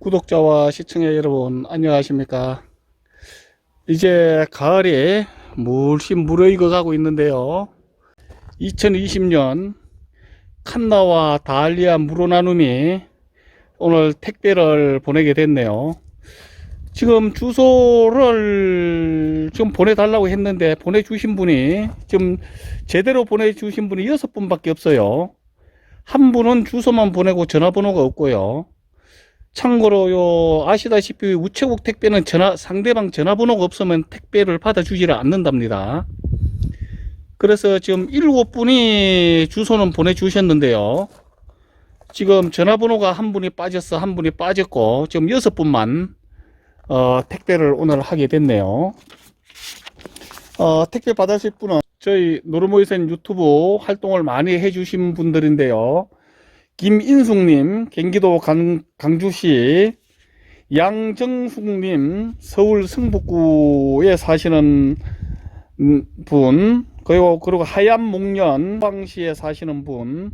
구독자와 시청자 여러분 안녕하십니까? 이제 가을이 물씬 무르익어 가고 있는데요. 2020년 칸나와 다알리아 무로 나눔이 오늘 택배를 보내게 됐네요. 지금 주소를 좀 보내달라고 했는데 보내주신 분이 지금 제대로 보내주신 분이 여섯 분밖에 없어요. 한 분은 주소만 보내고 전화번호가 없고요 참고로 요 아시다시피 우체국 택배는 전화 상대방 전화번호가 없으면 택배를 받아주지를 않는답니다. 그래서 지금 일곱 분이 주소는 보내주셨는데요. 지금 전화번호가 한 분이 빠졌어 한 분이 빠졌고 지금 여섯 분만 어, 택배를 오늘 하게 됐네요. 어, 택배 받으실 분은 저희 노르모이센 유튜브 활동을 많이 해주신 분들인데요. 김인숙님, 경기도 강, 강주시, 양정숙님, 서울 성북구에 사시는 음, 분, 그리고, 그리고 하얀 목련, 방시에 사시는 분,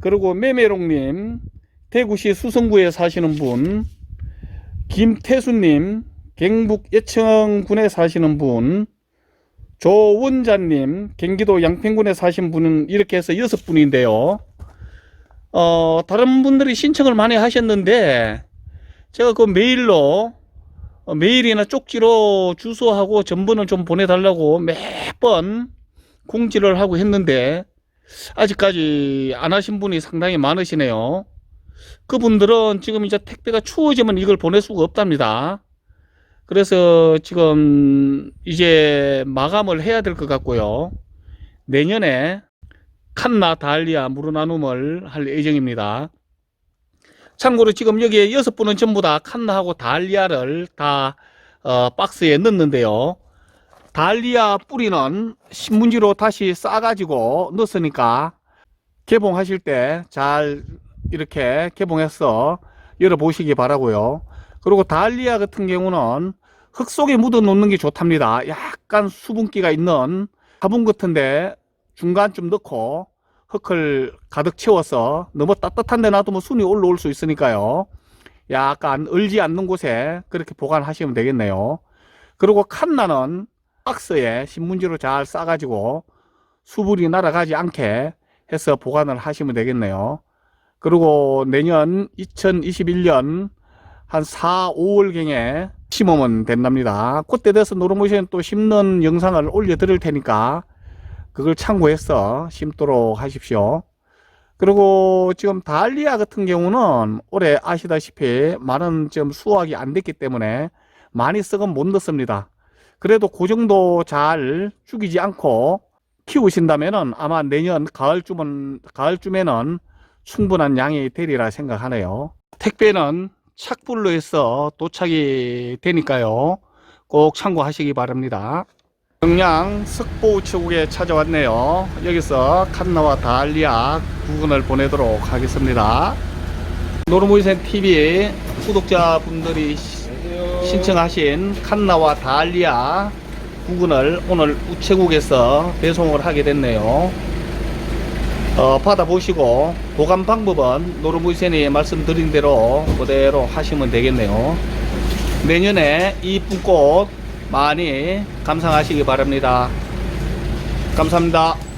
그리고 매매롱님, 대구시 수성구에 사시는 분, 김태수님, 경북 예청군에 사시는 분, 조원자님, 경기도 양평군에 사신 분은 이렇게 해서 여섯 분인데요. 어, 다른 분들이 신청을 많이 하셨는데, 제가 그 메일로, 어, 메일이나 쪽지로 주소하고 전번을 좀 보내달라고 매번 공지를 하고 했는데, 아직까지 안 하신 분이 상당히 많으시네요. 그분들은 지금 이제 택배가 추워지면 이걸 보낼 수가 없답니다. 그래서 지금 이제 마감을 해야 될 것 같고요. 내년에 칸나 달리아 무르 나눔을 할 예정입니다. 참고로 지금 여기에 여섯 분은 전부 다 칸나하고 달리아를 다 어, 박스에 넣는데요. 달리아 뿌리는 신문지로 다시 싸가지고 넣었으니까 개봉하실 때 잘 이렇게 개봉해서 열어보시기 바라고요. 그리고 달리아 같은 경우는 흙 속에 묻어 놓는 게 좋답니다. 약간 수분기가 있는 화분 같은데 중간쯤 넣고 흙을 가득 채워서 너무 따뜻한 데 놔두면 순이 올라올 수 있으니까요. 약간 얼지 않는 곳에 그렇게 보관하시면 되겠네요. 그리고 칸나는 박스에 신문지로 잘 싸가지고 수분이 날아가지 않게 해서 보관을 하시면 되겠네요. 그리고 내년 2021년 한 4, 5월경에 심으면 된답니다. 그때 돼서 노르모시는 또 심는 영상을 올려 드릴 테니까 그걸 참고해서 심도록 하십시오. 그리고 지금 달리아 같은 경우는 올해 아시다시피 많은 좀 수확이 안 됐기 때문에 많이 썩은 못 넣습니다. 그래도 그 정도 잘 죽이지 않고 키우신다면은 아마 내년 가을쯤은, 가을쯤에는 충분한 양이 되리라 생각하네요. 택배는 착불로 해서 도착이 되니까요. 꼭 참고하시기 바랍니다. 영양 석보우체국에 찾아왔네요. 여기서 칸나와 달리아 부근을 보내도록 하겠습니다. 노르모이센 TV 구독자분들이 시- 신청하신 칸나와 달리아 부근을 오늘 우체국에서 배송을 하게 됐네요. 어, 받아보시고 보관 방법은 노르무이센이 말씀드린 대로 그대로 하시면 되겠네요. 내년에 이쁜 꽃 많이 감상하시기 바랍니다. 감사합니다.